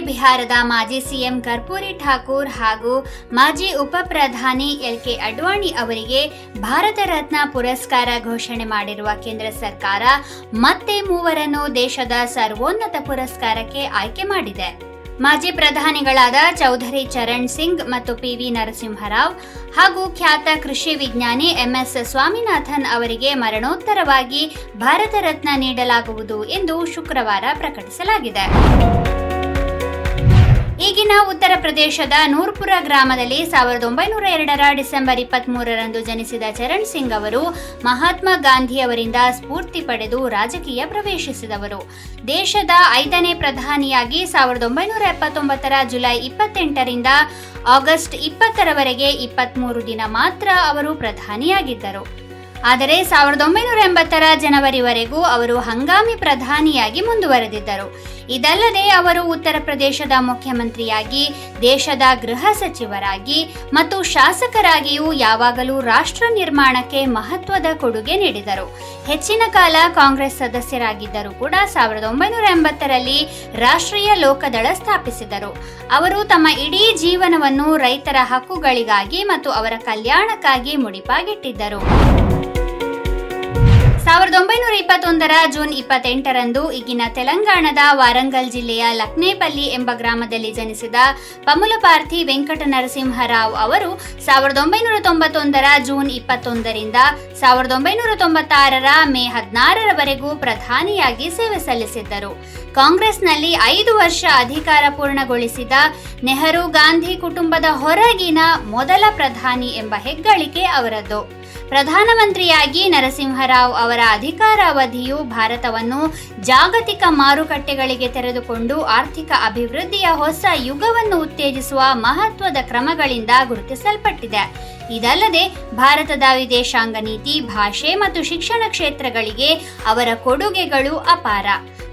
ಬಿಹಾರದ ಮಾಜಿ ಸಿಎಂ ಕರ್ಪೂರಿ ಠಾಕೂರ್ ಹಾಗೂ ಮಾಜಿ ಉಪ ಪ್ರಧಾನಿ ಎಲ್ ಕೆ ಅಡ್ವಾಣಿ ಅವರಿಗೆ ಭಾರತ ರತ್ನ ಪುರಸ್ಕಾರ ಘೋಷಣೆ ಮಾಡಿರುವ ಕೇಂದ್ರ ಸರ್ಕಾರ ಮತ್ತೆ ಮೂವರನ್ನು ದೇಶದ ಸರ್ವೋನ್ನತ ಪುರಸ್ಕಾರಕ್ಕೆ ಆಯ್ಕೆ ಮಾಡಿದೆ. ಮಾಜಿ ಪ್ರಧಾನಿಗಳಾದ ಚೌಧರಿ ಚರಣ್ ಸಿಂಗ್ ಮತ್ತು ಪಿವಿ ನರಸಿಂಹರಾವ್ ಹಾಗೂ ಖ್ಯಾತ ಕೃಷಿ ವಿಜ್ಞಾನಿ ಎಂಎಸ್ ಸ್ವಾಮಿನಾಥನ್ ಅವರಿಗೆ ಮರಣೋತ್ತರವಾಗಿ ಭಾರತ ರತ್ನ ನೀಡಲಾಗುವುದು ಎಂದು ಶುಕ್ರವಾರ ಪ್ರಕಟಿಸಲಾಗಿದೆ. ಈಗಿನ ಉತ್ತರ ಪ್ರದೇಶದ ನೂರ್ಪುರ ಗ್ರಾಮದಲ್ಲಿ ಸಾವಿರದ ಒಂಬೈನೂರ ಎರಡರ ಡಿಸೆಂಬರ್ ಇಪ್ಪತ್ತ್ ಮೂರರಂದು ಜನಿಸಿದ ಚರಣ್ ಸಿಂಗ್ ಅವರು ಮಹಾತ್ಮ ಗಾಂಧಿ ಅವರಿಂದ ಸ್ಫೂರ್ತಿ ಪಡೆದು ರಾಜಕೀಯ ಪ್ರವೇಶಿಸಿದವರು. ದೇಶದ ಐದನೇ ಪ್ರಧಾನಿಯಾಗಿ ಸಾವಿರದ ಒಂಬೈನೂರ ಎಪ್ಪತ್ತೊಂಬತ್ತರ ಜುಲೈ ಇಪ್ಪತ್ತೆಂಟರಿಂದ ಆಗಸ್ಟ್ ಇಪ್ಪತ್ತರವರೆಗೆ ಇಪ್ಪತ್ತ್ಮೂರು ದಿನ ಮಾತ್ರ ಅವರು ಪ್ರಧಾನಿಯಾಗಿದ್ದರು. ಆದರೆ ಸಾವಿರದ ಒಂಬೈನೂರ ಎಂಬತ್ತರ ಜನವರಿವರೆಗೂ ಅವರು ಹಂಗಾಮಿ ಪ್ರಧಾನಿಯಾಗಿ ಮುಂದುವರೆದಿದ್ದರು. ಇದಲ್ಲದೆ ಅವರು ಉತ್ತರ ಪ್ರದೇಶದ ಮುಖ್ಯಮಂತ್ರಿಯಾಗಿ, ದೇಶದ ಗೃಹ ಸಚಿವರಾಗಿ ಮತ್ತು ಶಾಸಕರಾಗಿಯೂ ಯಾವಾಗಲೂ ರಾಷ್ಟ್ರ ನಿರ್ಮಾಣಕ್ಕೆ ಮಹತ್ವದ ಕೊಡುಗೆ ನೀಡಿದರು. ಹೆಚ್ಚಿನ ಕಾಲ ಕಾಂಗ್ರೆಸ್ ಸದಸ್ಯರಾಗಿದ್ದರೂ ಕೂಡ ಸಾವಿರದ ಒಂಬೈನೂರ ಎಂಬತ್ತರಲ್ಲಿ ರಾಷ್ಟ್ರೀಯ ಲೋಕದಳ ಸ್ಥಾಪಿಸಿದರು. ಅವರು ತಮ್ಮ ಇಡೀ ಜೀವನವನ್ನು ರೈತರ ಹಕ್ಕುಗಳಿಗಾಗಿ ಮತ್ತು ಅವರ ಕಲ್ಯಾಣಕ್ಕಾಗಿ ಮುಡಿಪಾಗಿಟ್ಟಿದ್ದರು. ಸಾವಿರದ ಒಂಬೈನೂರ ಇಪ್ಪತ್ತೊಂದರ ಜೂನ್ ಇಪ್ಪತ್ತೆಂಟರಂದು ಈಗಿನ ತೆಲಂಗಾಣದ ವಾರಂಗಲ್ ಜಿಲ್ಲೆಯ ಲಕ್ನೇಪಲ್ಲಿ ಎಂಬ ಗ್ರಾಮದಲ್ಲಿ ಜನಿಸಿದ ಪಮುಲಪಾರ್ಥಿ ವೆಂಕಟ ನರಸಿಂಹರಾವ್ ಅವರು ಸಾವಿರದ ಒಂಬೈನೂರ ತೊಂಬತ್ತೊಂದರ ಜೂನ್ ಇಪ್ಪತ್ತೊಂದರಿಂದ ಸಾವಿರದ ಒಂಬೈನೂರ ತೊಂಬತ್ತಾರರ ಮೇ ಹದಿನಾರರವರೆಗೂ ಪ್ರಧಾನಿಯಾಗಿ ಸೇವೆ ಸಲ್ಲಿಸಿದ್ದರು. ಕಾಂಗ್ರೆಸ್ನಲ್ಲಿ ಐದು ವರ್ಷ ಅಧಿಕಾರ ಪೂರ್ಣಗೊಳಿಸಿದ ನೆಹರು ಗಾಂಧಿ ಕುಟುಂಬದ ಹೊರಗಿನ ಮೊದಲ ಪ್ರಧಾನಿ ಎಂಬ ಹೆಗ್ಗಳಿಕೆ ಅವರದ್ದು. ಪ್ರಧಾನಮಂತ್ರಿಯಾಗಿ ನರಸಿಂಹರಾವ್ ಅವರ ಅಧಿಕಾರಾವಧಿಯು ಭಾರತವನ್ನು ಜಾಗತಿಕ ಮಾರುಕಟ್ಟೆಗಳಿಗೆ ತೆರೆದುಕೊಂಡು ಆರ್ಥಿಕ ಅಭಿವೃದ್ಧಿಯ ಹೊಸ ಯುಗವನ್ನು ಉತ್ತೇಜಿಸುವ ಮಹತ್ವದ ಕ್ರಮಗಳಿಂದ ಗುರುತಿಸಲ್ಪಟ್ಟಿದೆ. ಇದಲ್ಲದೆ ಭಾರತದ ವಿದೇಶಾಂಗ ನೀತಿ, ಭಾಷೆ ಮತ್ತು ಶಿಕ್ಷಣ ಕ್ಷೇತ್ರಗಳಿಗೆ ಅವರ ಕೊಡುಗೆಗಳು ಅಪಾರ.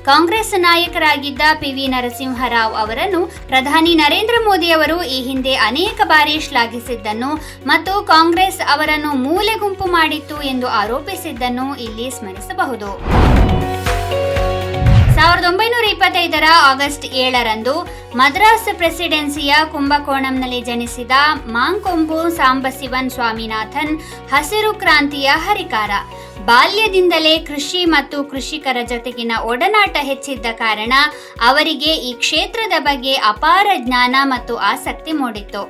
ಕಾಂಗ್ರೆಸ್ ನಾಯಕರಾಗಿದ್ದ ಪಿ ವಿ ನರಸಿಂಹರಾವ್ ಅವರನ್ನು ಪ್ರಧಾನಿ ನರೇಂದ್ರ ಮೋದಿ ಅವರು ಈ ಹಿಂದೆ ಅನೇಕ ಬಾರಿ ಶ್ಲಾಘಿಸಿದ್ದನ್ನು ಮತ್ತು ಕಾಂಗ್ರೆಸ್ ಅವರನ್ನು ಮೂಲೆ ಗುಂಪು ಮಾಡಿತ್ತು ಎಂದು ಆರೋಪಿಸಿದ್ದನ್ನು ಇಲ್ಲಿ ಸ್ಮರಿಸಬಹುದು. ಸಾವಿರದ ಒಂಬೈನೂರ ಇಪ್ಪತ್ತೈದರ ಆಗಸ್ಟ್ ಏಳರಂದು ಮದ್ರಾಸ್ ಪ್ರೆಸಿಡೆನ್ಸಿಯ ಕುಂಭಕೋಣಂನಲ್ಲಿ ಜನಿಸಿದ ಮಾಂಕೊಂಬು ಸಾಂಬಸಿವನ್ ಸ್ವಾಮಿನಾಥನ್ ಹಸಿರು ಕ್ರಾಂತಿಯ ಹರಿಕಾರ. ಬಾಲ್ಯದಿಂದಲೇ ಕೃಷಿ ಮತ್ತು ಕೃಷಿಕರ ಜೊತೆಗಿನ ಒಡನಾಟ ಹೆಚ್ಚಿದ್ದ ಕಾರಣ ಅವರಿಗೆ ಈ ಕ್ಷೇತ್ರದ ಬಗ್ಗೆ ಅಪಾರ ಜ್ಞಾನ ಮತ್ತು ಆಸಕ್ತಿ ಮೂಡಿತ್ತು.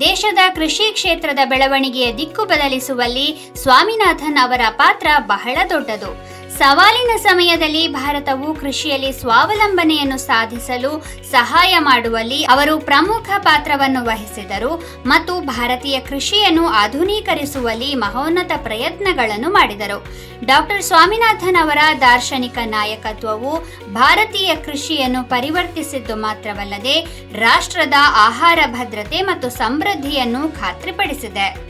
ದೇಶದ ಕೃಷಿ ಕ್ಷೇತ್ರದ ಬೆಳವಣಿಗೆಯ ದಿಕ್ಕು ಬದಲಿಸುವಲ್ಲಿ ಸ್ವಾಮಿನಾಥನ್ ಅವರ ಪಾತ್ರ ಬಹಳ ದೊಡ್ಡದು. ಸವಾಲಿನ ಸಮಯದಲ್ಲಿ ಭಾರತವು ಕೃಷಿಯಲ್ಲಿ ಸ್ವಾವಲಂಬನೆಯನ್ನು ಸಾಧಿಸಲು ಸಹಾಯ ಮಾಡುವಲ್ಲಿ ಅವರು ಪ್ರಮುಖ ಪಾತ್ರವನ್ನು ವಹಿಸಿದರು ಮತ್ತು ಭಾರತೀಯ ಕೃಷಿಯನ್ನು ಆಧುನೀಕರಿಸುವಲ್ಲಿ ಮಹೋನ್ನತ ಪ್ರಯತ್ನಗಳನ್ನು ಮಾಡಿದರು. ಡಾಕ್ಟರ್ ಸ್ವಾಮಿನಾಥನ್ ಅವರ ದಾರ್ಶನಿಕ ನಾಯಕತ್ವವು ಭಾರತೀಯ ಕೃಷಿಯನ್ನು ಪರಿವರ್ತಿಸಿದ್ದು ಮಾತ್ರವಲ್ಲದೆ ರಾಷ್ಟ್ರದ ಆಹಾರ ಭದ್ರತೆ ಮತ್ತು ಸಮೃದ್ಧಿಯನ್ನು ಖಾತ್ರಿಪಡಿಸಿದೆ.